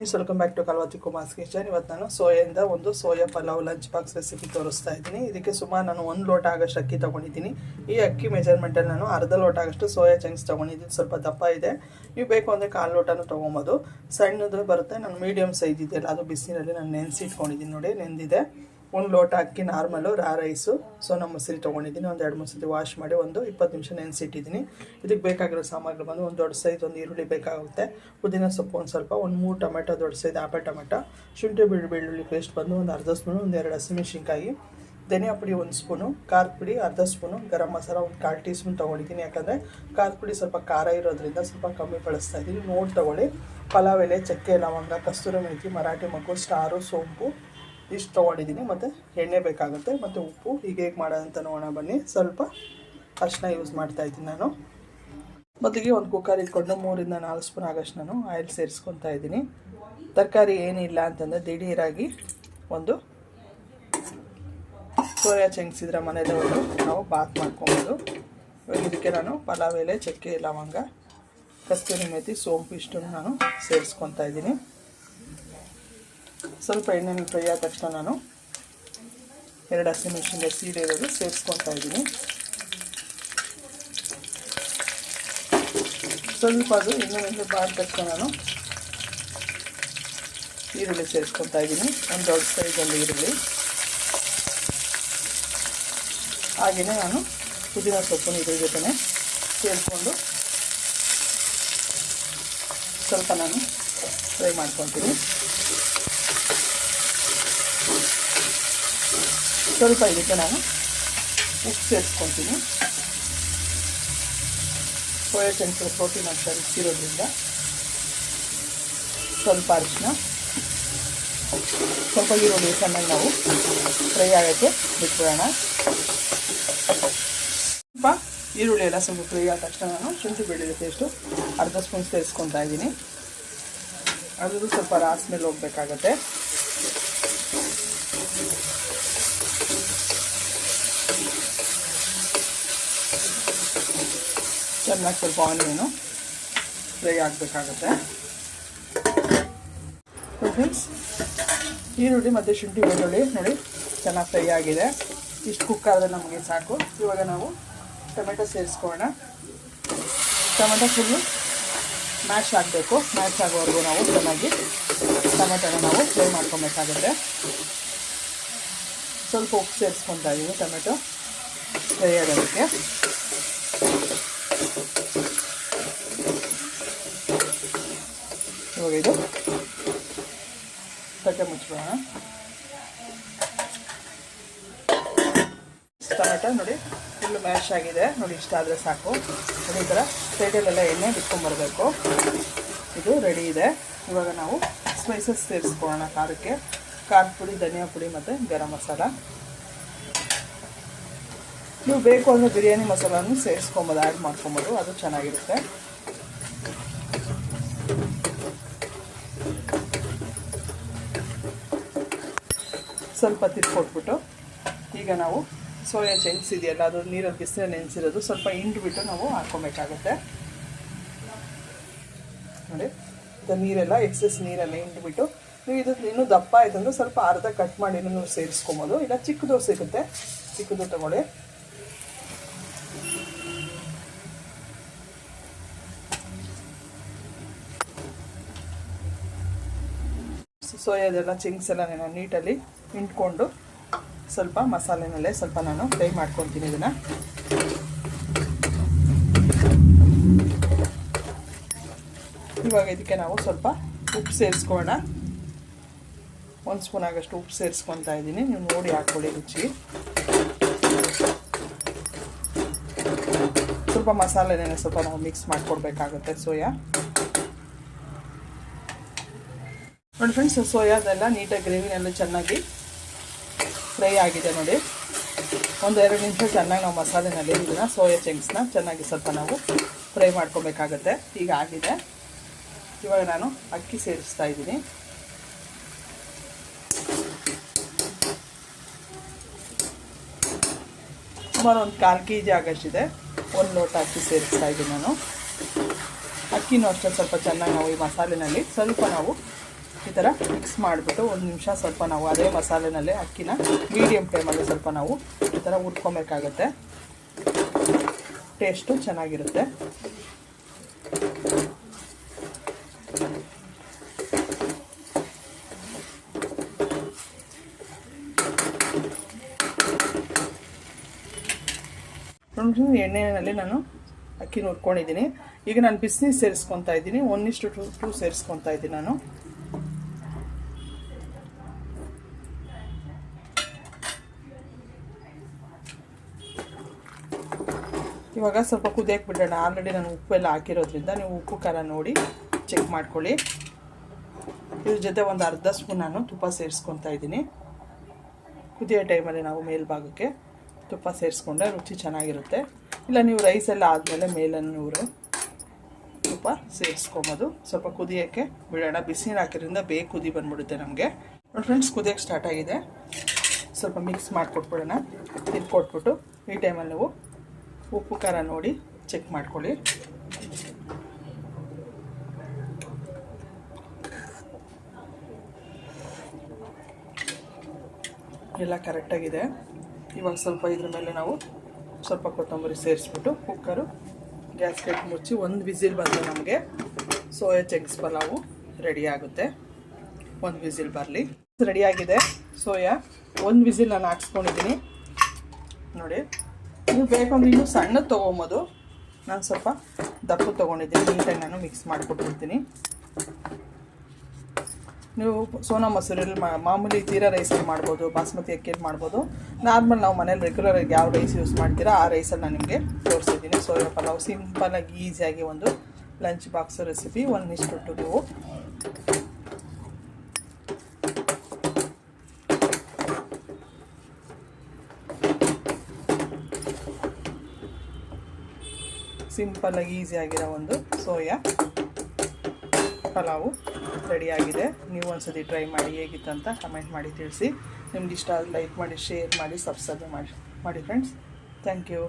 Welcome back to Kalvathi Kumar's kitchen ಇವತ್ತು ನಾನು ಸೋಯಿಂದ ಒಂದು soya pulao lunch box recipe ತೋರಿಸ್ತಾ ಇದ್ದೀನಿ. ಇದಕ್ಕೆ ಸುಮಾರು ನಾನು ಒಂದು ಲೋಟ ಆಗೋಷ್ಟು ಅಕ್ಕಿ ತೊಗೊಂಡಿದ್ದೀನಿ. ಈ ಅಕ್ಕಿ ಮೆಜರ್ಮೆಂಟಲ್ಲಿ ನಾನು ಅರ್ಧ ಲೋಟ ಆಗಷ್ಟು ಸೋಯಾ ಚಂಕ್ಸ್ ತೊಗೊಂಡಿದ್ದೀನಿ. ಸ್ವಲ್ಪ ದಪ್ಪ ಇದೆ. ನೀವು ಬೇಕು ಅಂದರೆ ಕಾಲು ಲೋಟನೂ ತೊಗೊಬೋದು. ಸಣ್ಣದು ಬರುತ್ತೆ. ನಾನು ಮೀಡಿಯಮ್ ಸೈಜ್ ಇದೆಯಲ್ಲ ಅದು ಬಿಸಿನಲ್ಲಿ ನಾನು ನೆನೆಸಿ ಇಟ್ಕೊಂಡಿದ್ದೀನಿ ನೋಡಿ, ನೆಂದಿದೆ. ಒಂದು ಲೋಟ ಅಕ್ಕಿ ನಾರ್ಮಲು ರಾ ರೈಸು ಸೊ ನಮ್ಮ ಮೊಸರಿ ತೊಗೊಂಡಿದ್ದೀನಿ. ಒಂದು ಎರಡು ಮೂರು ಸತಿ ವಾಶ್ ಮಾಡಿ ಒಂದು ಇಪ್ಪತ್ತು ನಿಮಿಷ ನೆನೆಸಿಟ್ಟಿದ್ದೀನಿ. ಇದಕ್ಕೆ ಬೇಕಾಗಿರೋ ಸಾಮಗ್ರಿ ಬಂದು ಒಂದು ದೊಡ್ಡ ಸೈಜ್ ಒಂದು ಈರುಳ್ಳಿ ಬೇಕಾಗುತ್ತೆ. ಪುದೀನ ಸೊಪ್ಪು ಒಂದು ಸ್ವಲ್ಪ, ಒಂದು ಮೂರು ಟೊಮೆಟೊ, ದೊಡ್ಡ ಸೈಜ್ ಆಪೆ ಟೊಮೆಟೊ. ಶುಂಠಿ ಬೆಳ್ಳು ಬೆಳ್ಳುಳ್ಳಿ ಪೇಸ್ಟ್ ಬಂದು ಒಂದು ಅರ್ಧ ಸ್ಪೂನು ಒಂದು ಎರಡು ಹಸಿಮೆಣಸಿನ್ಕಾಯಿ. ಧನಿಯಾ ಪುಡಿ ಒಂದು ಸ್ಪೂನು ಖಾರದ ಪುಡಿ ಅರ್ಧ ಸ್ಪೂನು ಗರಂ ಮಸಾಲ ಒಂದು ಕಾಲು ಟೀ ಸ್ಪೂನ್ ತೊಗೊಂಡಿದ್ದೀನಿ. ಯಾಕಂದರೆ ಖಾರದ ಪುಡಿ ಸ್ವಲ್ಪ ಖಾರ ಇರೋದ್ರಿಂದ ಸ್ವಲ್ಪ ಕಮ್ಮಿ ಬಳಸ್ತಾ ಇದ್ದೀನಿ. ನೋಡಿ ತೊಗೊಳ್ಳಿ. ಪಲಾವ್ ಎಲೆ, ಚಕ್ಕೆ, ಲವಂಗ, ಕಸ್ತೂರಿ ಮೆಥಿ, ಮರಾಠಿ ಮಗು ಸ್ಟಾರು, ಸೋಂಪು. ಇಷ್ಟು ತೊಗೊಂಡಿದ್ದೀನಿ ಮತ್ತು ಎಣ್ಣೆ ಬೇಕಾಗುತ್ತೆ. ಮತ್ತು ಉಪ್ಪು ಹೀಗೆ ಹೇಗೆ ಮಾಡೋದಂತ ನೋಡೋಣ ಬನ್ನಿ. ಸ್ವಲ್ಪ ಅರ್ಶಿನ ಯೂಸ್ ಮಾಡ್ತಾ ಇದ್ದೀನಿ ನಾನು. ಮೊದಲಿಗೆ ಒಂದು ಕುಕ್ಕರ್ ಇಟ್ಕೊಂಡು ಮೂರಿಂದ ನಾಲ್ಕು ಸ್ಪೂನ್ ಆಗಷ್ಟು ನಾನು ಆಯಿಲ್ ಸೇರಿಸ್ಕೊತಾ ಇದ್ದೀನಿ. ತರಕಾರಿ ಏನಿಲ್ಲ ಅಂತಂದರೆ ದಿಢೀರಾಗಿ ಒಂದು ಸೋಯಾ ಚೆಂಗ್ಸಿದ್ರ ಮನೆಯಲ್ಲೇ ಒಂದು ನಾವು ಬಾತ್ ಮಾಡ್ಕೊಬೋದು. ಇದಕ್ಕೆ ನಾನು ಪಲಾವ್ ಎಲೆ, ಚಕ್ಕೆ, ಲವಂಗ, ಕಸ್ತೂರಿ ಮೇಥಿ ಸೋಂಪು ಇಷ್ಟನ್ನು ನಾನು ಸೇರಿಸ್ಕೊತಾ ಇದ್ದೀನಿ. ಸ್ವಲ್ಪ ಎಣ್ಣೆನ ಫ್ರೈ ಆದ ತಕ್ಷಣ ನಾನು ಎರಡು ಹಸಿಮೆಣಸಿನ ಸೀಡೆ ಇರೋದು ಸೇರಿಸ್ಕೊತಾ ಇದ್ದೀನಿ. ಸ್ವಲ್ಪ ಅದು ಎಣ್ಣೆನಲ್ಲಿ ಬಾದ ತಕ್ಷಣ ನಾನು ಈರುಳ್ಳಿ ಸೇರಿಸ್ಕೊತಾ ಇದ್ದೀನಿ. ಒಂದು ದೊಡ್ಡ ಸೈಜಲ್ಲಿ ಈರುಳ್ಳಿ. ಹಾಗೆಯೇ ನಾನು ಪುದೀನ ಸೊಪ್ಪು ಇದ್ರ ಜೊತೆ ಸೇರಿಸ್ಕೊಂಡು ಸ್ವಲ್ಪ ನಾನು ಫ್ರೈ ಮಾಡ್ಕೊತೀನಿ ಸ್ವಲ್ಪ ಇದಕ್ಕೆ ನಾನು ಉಪ್ಪು ಸೇರಿಸ್ಕೊತೀನಿ ಸೋಯಾ ಚಂಕ್ಸ್ ಪ್ರೋಟೀನ್ ಅಂಶ ಇರೋದ್ರಿಂದ ಸ್ವಲ್ಪ ಅರಿಶಿನ ಸ್ವಲ್ಪ ಈರುಳ್ಳಿ ಚೆನ್ನಾಗಿ ನಾವು ಫ್ರೈ ಆಗೋಕ್ಕೆ ಬಿಟ್ಬಿಡೋಣ. ಸ್ವಲ್ಪ ಈರುಳ್ಳಿ ಎಲ್ಲ ಸ್ವಲ್ಪ ಫ್ರೈ ಆದ ತಕ್ಷಣ ನಾನು ಶುಂಠಿ ಬೆಳ್ಳುಳ್ಳಿ ಪೇಸ್ಟು ಅರ್ಧ ಸ್ಪೂನ್ ಸೇರಿಸ್ಕೊತಾ ಇದ್ದೀನಿ. ಅದು ಸ್ವಲ್ಪ ರಾಸ್ ಮೇಲೆ ಹೋಗ್ಬೇಕಾಗತ್ತೆ. ಚೆನ್ನಾಗಿ ಸ್ವಲ್ಪ ಆನಿಯನು ಫ್ರೈ ಆಗಬೇಕಾಗತ್ತೆ. ಫ್ರೆಂಡ್ಸ್ ಈರುಳ್ಳಿ ಮತ್ತು ಶುಂಠಿ ಬೆಳ್ಳುಳ್ಳಿ ನೋಡಿ ಚೆನ್ನಾಗಿ ಫ್ರೈ ಆಗಿದೆ. ಇಷ್ಟು ಕುಕ್ ಆದರೆ ನಮಗೆ ಸಾಕು. ಇವಾಗ ನಾವು ಟೊಮೆಟೊ ಸೇರಿಸ್ಕೊಳ್ಳೋಣ. ಟೊಮೆಟೊ ಫುಲ್ಲು ಮ್ಯಾಶ್ ಆಗಬೇಕು. ಮ್ಯಾಶ್ ಆಗೋವರೆಗೂ ನಾವು ಚೆನ್ನಾಗಿ ಟೊಮೆಟೊನ ನಾವು ಫ್ರೈ ಮಾಡ್ಕೊಬೇಕಾಗುತ್ತೆ. ಸ್ವಲ್ಪ ಉಪ್ಪು ಸೇರಿಸ್ಕೊತಾ ಇದ್ದೀವಿ ಟೊಮೆಟೊ. ಫ್ರೈ ಆಗೋದಕ್ಕೆ. ಇದು ತಟ್ಟೆ ಮುಚ್ಕೊಳ್ಳೋಣ ಟೊಮೆಟೊ ನೋಡಿ ಫುಲ್ ಮ್ಯಾಶ್ ಆಗಿದೆ. ನೋಡಿ, ಇಷ್ಟ ಆದರೆ ಸಾಕು. ಅದೇ ಥರ ಸೈಡಲ್ಲೆಲ್ಲ ಎಣ್ಣೆ ಬಿಟ್ಕೊಂಡ್ಬರ್ಬೇಕು ಇದು ರೆಡಿ ಇದೆ. ಇವಾಗ ನಾವು ಸ್ಪೈಸಸ್ ಸೇರಿಸ್ಕೊಳ್ಳೋಣ. ಖಾರಕ್ಕೆ. ಖಾರ ಪುಡಿ, ಧನಿಯಾ ಪುಡಿ ಮತ್ತು ಗರಂ ಮಸಾಲ. ನೀವು ಬೇಕು ಅಂದರೆ ಬಿರಿಯಾನಿ ಮಸಾಲನೂ ಸೇರಿಸ್ಕೊಬೋದು ಆ್ಯಡ್ ಮಾಡ್ಕೊಬೋದು. ಅದು ಚೆನ್ನಾಗಿರುತ್ತೆ. ಸ್ವಲ್ಪ ತಿರ್ಕೊಟ್ಬಿಟ್ಟು ಈಗ ನಾವು ಸೋಯಾ ಚಂಕ್ಸ್ ಇದೆಯಲ್ಲ, ಅದು ನೀರಲ್ಲಿ ಬಿಸಿಲಲ್ಲಿ ನೆನೆಸಿರೋದು, ಸ್ವಲ್ಪ ಹಿಂಡ್ಬಿಟ್ಟು ನಾವು ಹಾಕ್ಕೊಬೇಕಾಗುತ್ತೆ. ನೋಡಿ ಇದು ನೀರೆಲ್ಲ ಎಕ್ಸಸ್ ನೀರೆಲ್ಲ ಹಿಂಡ್ಬಿಟ್ಟು ನೀವು ಇದು ಇನ್ನೂ ದಪ್ಪ ಆಯ್ತು ಅಂದರೆ ಸ್ವಲ್ಪ ಅರ್ಧ ಕಟ್ ಮಾಡಿ ನೀವು ಸೇರಿಸ್ಕೊಬೋದು. ಇಲ್ಲ ಚಿಕ್ಕದು ಸಿಗುತ್ತೆ ಚಿಕ್ಕದು ತಗೊಳ್ಳಿ. ಸೋಯಾದೆಲ್ಲ ಚಿಂಗ್ಸ್ ಎಲ್ಲ ನಾನು ನೀಟಲ್ಲಿ ಹಿಂಡ್ಕೊಂಡು ಸ್ವಲ್ಪ ಮಸಾಲೆನಲ್ಲೇ ಸ್ವಲ್ಪ ನಾನು ಫ್ರೈ ಮಾಡ್ಕೊತೀನಿ ಇದನ್ನು. ಇವಾಗ ಇದಕ್ಕೆ ನಾವು ಸ್ವಲ್ಪ ಉಪ್ಪು ಸೇರಿಸ್ಕೊಳ್ಳೋಣ. ಒಂದು ಸ್ಪೂನ್ ಆಗಷ್ಟು ಉಪ್ಪು ಸೇರಿಸ್ಕೊತಾ ಇದ್ದೀನಿ. ನೀವು ನೋಡಿ ಹಾಕ್ಕೊಳ್ಳಿ ರುಚಿ. ಸ್ವಲ್ಪ ಮಸಾಲೆನೇ ಸ್ವಲ್ಪ ನಾವು ಮಿಕ್ಸ್ ಮಾಡಿಕೊಡ್ಬೇಕಾಗುತ್ತೆ ಸೋಯಾ. ನೋಡಿ ಫ್ರೆಂಡ್ಸ್ ಸೋಯಾದೆಲ್ಲ ನೀಟಾಗಿ ಗ್ರೇವಿನೆಲ್ಲ ಚೆನ್ನಾಗಿ ಫ್ರೈ ಆಗಿದೆ ನೋಡಿ. ಒಂದು ಎರಡು ನಿಮಿಷ ಚೆನ್ನಾಗಿ ನಾವು ಮಸಾಲೆನಲ್ಲಿ ಇದನ್ನು, ಸೋಯಾ ಚಂಕ್ಸ್ನ ಚೆನ್ನಾಗಿ ಸ್ವಲ್ಪ ನಾವು ಫ್ರೈ ಮಾಡ್ಕೊಬೇಕಾಗತ್ತೆ. ಈಗ ಆಗಿದೆ. ಇವಾಗ ನಾನು ಅಕ್ಕಿ ಸೇರಿಸ್ತಾ ಇದ್ದೀನಿ. ಸುಮಾರು ಒಂದು ಕಾಲು ಕೆ ಜಿ ಆಗೋಷ್ಟಿದೆ. ಒಂದು ಲೋಟ ಅಕ್ಕಿ ಸೇರಿಸ್ತಾ ಇದ್ದೀನಿ ನಾನು. ಅಕ್ಕಿನೂ ಅಷ್ಟೇ ಸ್ವಲ್ಪ ಚೆನ್ನಾಗಿ ನಾವು ಈ ಮಸಾಲೆನಲ್ಲಿ ಸ್ವಲ್ಪ ನಾವು ಈ ಥರ ಮಿಕ್ಸ್ ಮಾಡಿಬಿಟ್ಟು ಒಂದು ನಿಮಿಷ ಸ್ವಲ್ಪ ನಾವು ಅದೇ ಮಸಾಲೆನಲ್ಲೇ ಅಕ್ಕಿನ ಮೀಡಿಯಮ್ ಫ್ಲೇಮಲ್ಲಿ ಸ್ವಲ್ಪ ನಾವು ಈ ಥರ ಉಟ್ಕೊಬೇಕಾಗತ್ತೆ. ಟೇಸ್ಟು ಚೆನ್ನಾಗಿರುತ್ತೆ. ಎಣ್ಣೆಯಲ್ಲಿ ನಾನು ಅಕ್ಕಿ ನೋಡ್ಕೊಂಡಿದ್ದೀನಿ ಈಗ ನಾನು ಬಿಸಿನೀರು ಸೇರಿಸ್ಕೊತಾ ಇದ್ದೀನಿ. ಒಂದಿಷ್ಟು ಟು ಟು ಸೇರಿಸ್ಕೊತಾ ಇದ್ದೀನಿ ನಾನು. ಇವಾಗ ಸ್ವಲ್ಪ ಕುದಿಯಕ್ಕೆ ಬಿಡೋಣ. ಆಲ್ರೆಡಿ ನಾನು ಉಪ್ಪು ಎಲ್ಲ ಹಾಕಿರೋದ್ರಿಂದ ನೀವು ಉಪ್ಪು, ಖಾರ ನೋಡಿ ಚೆಕ್ ಮಾಡ್ಕೊಳ್ಳಿ. ಇದ್ರ ಜೊತೆ ಒಂದು ಅರ್ಧ ಸ್ಪೂನ್ ನಾನು ತುಪ್ಪ ಸೇರಿಸ್ಕೊತಾ ಇದ್ದೀನಿ. ಕುದಿಯೋ ಟೈಮಲ್ಲಿ ನಾವು ಮೇಲ್ಭಾಗಕ್ಕೆ ತುಪ್ಪ ಸೇರಿಸ್ಕೊಂಡ್ರೆ ರುಚಿ ಚೆನ್ನಾಗಿರುತ್ತೆ. ಇಲ್ಲ, ನೀವು ರೈಸ್ ಎಲ್ಲ ಆದಮೇಲೆ ಮೇಲನ್ನು ನೂರು ತುಪ್ಪ ಸೇರಿಸ್ಕೊಬೋದು. ಸ್ವಲ್ಪ ಕುದಿಯೋಕ್ಕೆ ಬಿಡೋಣ. ಬಿಸಿನೀರು ಹಾಕಿದ್ರಿಂದ ಬೇಗ ಕುದಿ ಬಂದ್ಬಿಡುತ್ತೆ ನಮಗೆ. ನೋಡಿ ಫ್ರೆಂಡ್ಸ್ ಕುದಿಯೋಕ್ಕೆ ಸ್ಟಾರ್ಟ್ ಆಗಿದೆ. ಸ್ವಲ್ಪ ಮಿಕ್ಸ್ ಮಾಡಿಕೊಟ್ಬಿಡೋಣ. ಇದು ಕೊಟ್ಬಿಟ್ಟು ಈ ಟೈಮಲ್ಲಿ ನೀವು ಉಪ್ಪು ಖಾರ ನೋಡಿ ಚೆಕ್ ಮಾಡ್ಕೊಳ್ಳಿ. ಎಲ್ಲ ಕರೆಕ್ಟಾಗಿದೆ ಇವಾಗ ಸ್ವಲ್ಪ ಇದ್ರ ಮೇಲೆ ನಾವು ಸ್ವಲ್ಪ ಕೊತ್ತಂಬರಿ ಸೇರಿಸ್ಬಿಟ್ಟು ಕುಕ್ಕರು ಗ್ಯಾಸ್ ಕಟ್ ಮುಚ್ಚಿ ಒಂದು ವಿಸಿಲ್ ಬಂದರೆ ನಮಗೆ ಸೋಯಾ ಚಂಕ್ಸ್ ಪಲಾವು ರೆಡಿ ಆಗುತ್ತೆ. ಒಂದು ವಿಸಿಲ್ ಬರಲಿ. ರೆಡಿಯಾಗಿದೆ ಸೋಯಾ, ಒಂದು ವಿಸಿಲ್ ನಾನು ಹಾಕ್ಸ್ಕೊಂಡಿದ್ದೀನಿ ನೋಡಿ. ನೀವು ಬೇಕಂದ್ರೆ ಇನ್ನೂ ಸಣ್ಣದು ತೊಗೊಬೋದು. ನಾನು ಸ್ವಲ್ಪ ದಪ್ಪ ತೊಗೊಂಡಿದ್ದೀನಿ, ನೀಟಾಗಿ ನಾನು ಮಿಕ್ಸ್ ಮಾಡಿಕೊಟ್ಬಿಡ್ತೀನಿ ನೀವು ಸೋನಾ ಮಸೂರಲ್ಲಿ ಮಾಮೂಲಿ ತೀರಾ ರೈಸಲ್ಲಿ ಮಾಡ್ಬೋದು, ಬಾಸ್ಮತಿ ಅಕ್ಕಿಯಲ್ಲಿ ಮಾಡ್ಬೋದು. ನಾರ್ಮಲ್ ನಾವು ಮನೇಲಿ ರೆಗ್ಯುಲರಾಗಿ ಯಾವ ರೈಸ್ ಯೂಸ್ ಮಾಡ್ತೀರಾ, ಆ ರೈಸಲ್ಲಿ ನಾನು ನಿಮಗೆ ತೋರಿಸಿದ್ದೀನಿ. ಸೋಯಾ ಪಲಾವ್ ಸಿಂಪಲಾಗಿ ಈಸಿಯಾಗಿ ಒಂದು ಲಂಚ್ ಬಾಕ್ಸ್ ರೆಸಿಪಿ ಒಂದಿಷ್ಟು ನೀವು ಸಿಂಪಲ್ಲಾಗಿ ಈಸಿಯಾಗಿರೋ ಒಂದು ಸೋಯಾ ಪಲಾವು ರೆಡಿಯಾಗಿದೆ ನೀವು ಒಂದ್ಸತಿ ಟ್ರೈ ಮಾಡಿ ಹೇಗಿತ್ತು ಅಂತ ಕಮೆಂಟ್ ಮಾಡಿ ತಿಳಿಸಿ. ನಿಮ್ಗೆ ಇಷ್ಟ ಲೈಕ್ ಮಾಡಿ ಶೇರ್ ಮಾಡಿ ಸಬ್ಸ್ಕ್ರೈಬ್ ಮಾಡಿ ಮಾಡಿ ಫ್ರೆಂಡ್ಸ್ ಥ್ಯಾಂಕ್ ಯು